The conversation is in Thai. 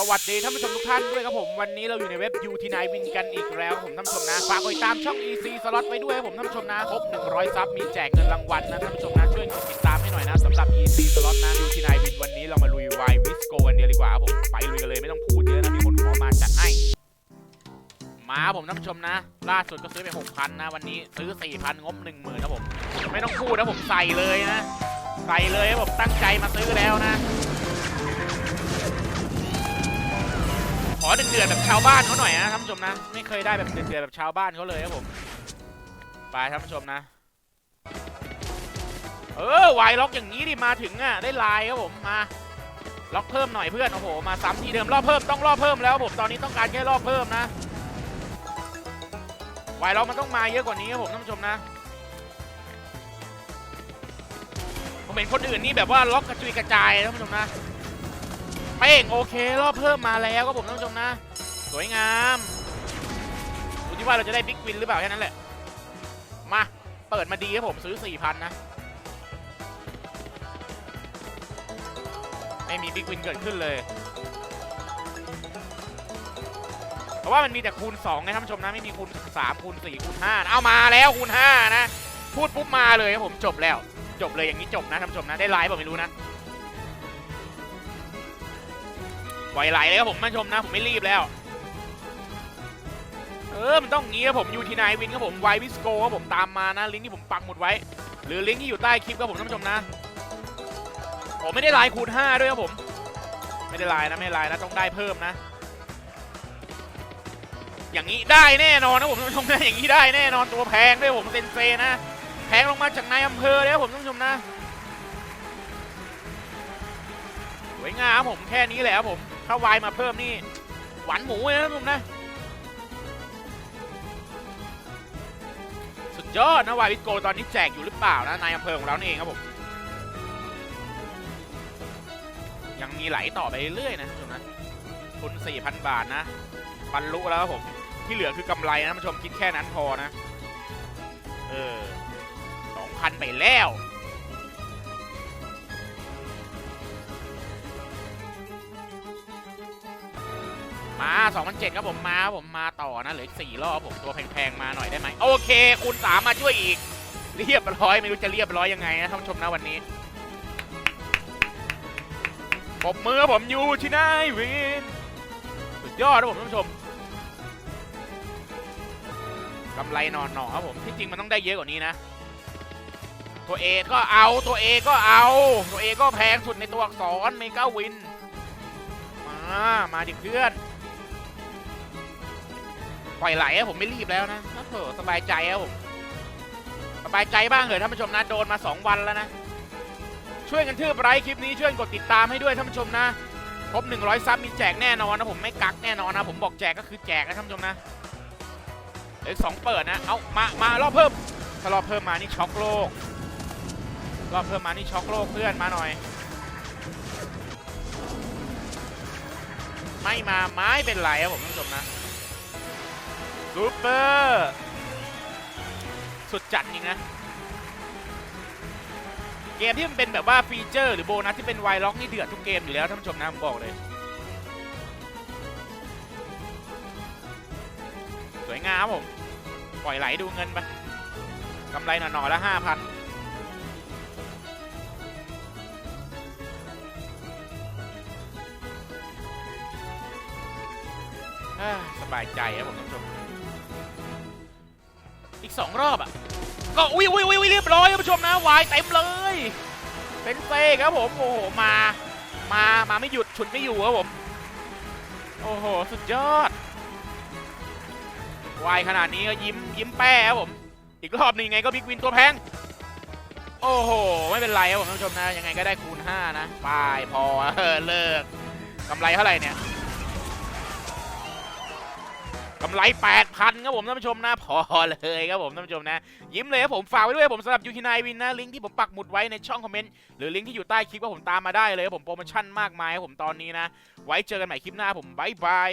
สวัสดีท่านผู้ชมทุกท่านด้วยครับผมวันนี้เราอยู่ในเว็บ u t 9 Win กันอีกแล้วครับผมท่านผู้ชมนะฝากกดติดตามช่อง EC Slot ไว้ด้วยครับผมท่านผู้ชมนะครบ 100 ซับมีแจกเงินรางวัลนะท่านผู้ชมนะช่วยกดติดตามให้หน่อยนะสำหรับ EC Slot นะ u t 9 Win วันนี้เรามาลุยวายวิสโกกันเดียวดีกว่าครับผมไปลุยกันเลยไม่ต้องพูดเยอะนะมีคนขอมาจัดให้มาครับผมท่านผู้ชมนะ ล่าสุดก็ซื้อไป 6,000 นะ วันนี้ซื้อ 4,000 งบ 10,000นะผมไม่ต้องพูดนะผมใส่เลยนะใส่เลยผมตั้งใจมาซื้อแล้วนะ เดือดๆแบบชาวบ้านเขาหน่อยนะท่านผู้ชมนะ ไม่เคยได้แบบเดือดๆแบบชาวบ้านเขาเลยครับผม ไปท่านผู้ชมนะ เออไวล็อกอย่างนี้ดิมาถึงอะได้ลายครับผมมาล็อกเพิ่มหน่อยเพื่อนโอ้โหมาซ้ำทีเดิมรอบเพิ่มต้องรอบเพิ่มแล้วผมตอนนี้ต้องการแค่รอบเพิ่มนะไวล็อกมันต้องมาเยอะกว่านี้ครับผมท่านผู้ชมนะผมเห็นคนอื่นนี่แบบว่าล็อกกระจุยกระจายท่านผู้ชมนะ เป้งโอเครอบเพิ่มมาแล้วครับผมท่านผู้ชมนะ สวยงามดูที่ว่าเราจะได้บิ๊กวินหรือเปล่าแค่นั้นแหละ มาเปิดมาดีครับผมซื้อ 4,000 นะ ไม่มีบิ๊กวินเกิดขึ้นเลย เพราะว่ามันมีแต่คูณ2ไงท่านผู้ชมนะไม่มีคูณ 3 คูณ 4 คูณ 5 เอามาแล้วคูณ 5 นะ พูดปุ๊บมาเลยครับผมจบแล้ว จบเลยอย่างนี้จบนะท่านผู้ชมนะ ได้ไลฟ์ผมไม่รู้นะ ล่อยไหลเลยครับผมท่านชมนะผมไม่รีบแล้ว เออมันต้องงี้ครับผมยูทีนายวินครับผมไววิสโกครับผมตามมานะลิงก์ที่ผมปักหมุดไว้ หรือลิงก์ที่อยู่ใต้คลิปครับผมท่านผู้ชมนะผมไม่ได้ไลน์คูณ5ด้วยครับผม ไม่ได้ไลน์นะไม่ได้ไลน์นะต้องได้เพิ่มนะ อย่างนี้ได้แน่นอนนะผมท่านผู้ชมนะอย่างนี้ได้แน่นอนตัวแพงด้วยผมเซนเซนะแพงลงมาจากนายอำเภอเลยครับผมท่านผู้ชมนะสวยงามผมแค่นี้แหละครับผม ถ้าวายมาเพิ่มนี่ หวานหมูเลยนะท่านผู้ชมนะ สุดยอดนะวายวิโกตอนนี้แจกอยู่หรือเปล่านะนายอำเภอของเราเองครับผมยังมีไหลต่อไปเรื่อยๆนะท่านนะทุน4,000 บาทนะบรรลุแล้วครับผมที่เหลือคือกำไรนะท่านผู้ชมคิดแค่นั้นพอนะ เออสองพันไปแล้ว มา2,007ครับผมมาผมมาต่อนะเหลืออีกสี่รอบผมตัวแพงๆมาหน่อยได้ไหมโอเค คูณสามมาช่วยอีก เรียบร้อยไม่รู้จะเรียบร้อยยังไงนะท่านผู้ชมนะวันนี้ปรบมือผมอยู่ที่นายวินสุดยอดนะผมท่านผู้ชมกำไรนอนหนอครับผมที่จริงมันต้องได้เยอะกว่านี้นะ ตัวเอก็เอาตัวเอก็เอา ตัวเอก็แพงสุดในตัวอักษรเมกาวิน มา มาดิเพื่อน ปล่อยไหลอะผมไม่รีบแล้วนะโอ้สบายใจครับผมสบายใจบ้างเหอะท่านผู้ชมนะโดนมา 2 วันแล้วนะ ช่วยกันทืบไลค์คลิปนี้ช่วยกดติดตามให้ด้วยท่านผู้ชมนะครบ100 ซับมีแจกแน่นอนนะผมไม่กักแน่นอนนะ ผมบอกแจกก็คือแจกนะท่านผู้ชมนะเดี๋ยวสองเปิดนะเอามามารอบเพิ่มถ้ารอบเพิ่มมานี่ช็อกโลกรอบเพิ่มมานี่ช็อกโลกเพื่อนมาหน่อย ไม่มาไม้เป็นไรครับผมท่านผู้ชมนะ ซูเปอร์สุดจัดจริงนะ เกมที่มันเป็นแบบว่าฟีเจอร์ หรือโบนัสที่เป็นไวล็อกนี่เดือดทุกเกมอยู่แล้วท่านผู้ชมนะผมบอกเลยสวยงามผม ปล่อยไหลดูเงินไปกำไรหน่อๆละห้าพันสบายใจครับผมท่านผู้ชม อีกสองรอบอะ ก็อุ้ยอุ้ยอุ้ยเรียบร้อยท่านผู้ชมนะวายเต็มเลย เป็นเซครับผม โอ้โห มา มา มาไม่หยุดฉุดไม่อยู่ครับผม โอ้โห สุดยอด วายขนาดนี้ก็ยิ้มยิ้มแป้ครับผม อีกรอบหนึงยังไงก็บิ๊กวินตัวแพง โอ้โห ไม่เป็นไรครับผมท่านผู้ชมนะ ยังไงก็ได้คูณ 5 นะไปพอเลิกกำไรเท่าไหร่เนี่ย กำไร 8,000ครับผมท่านผู้ชมนะพอเลยครับผมท่านผู้ชมนะ ยิ้มเลยครับผมฝากไว้ด้วยผมสำหรับยูทีนายวินนะลิงก์ที่ผมปักหมุดไว้ในช่องคอมเมนต์หรือลิงก์ที่อยู่ใต้คลิปว่าผมตามมาได้เลยครับผมโปรโมชั่นมากมายครับผมตอนนี้นะ ไว้เจอกันใหม่คลิปหน้าผมบายบาย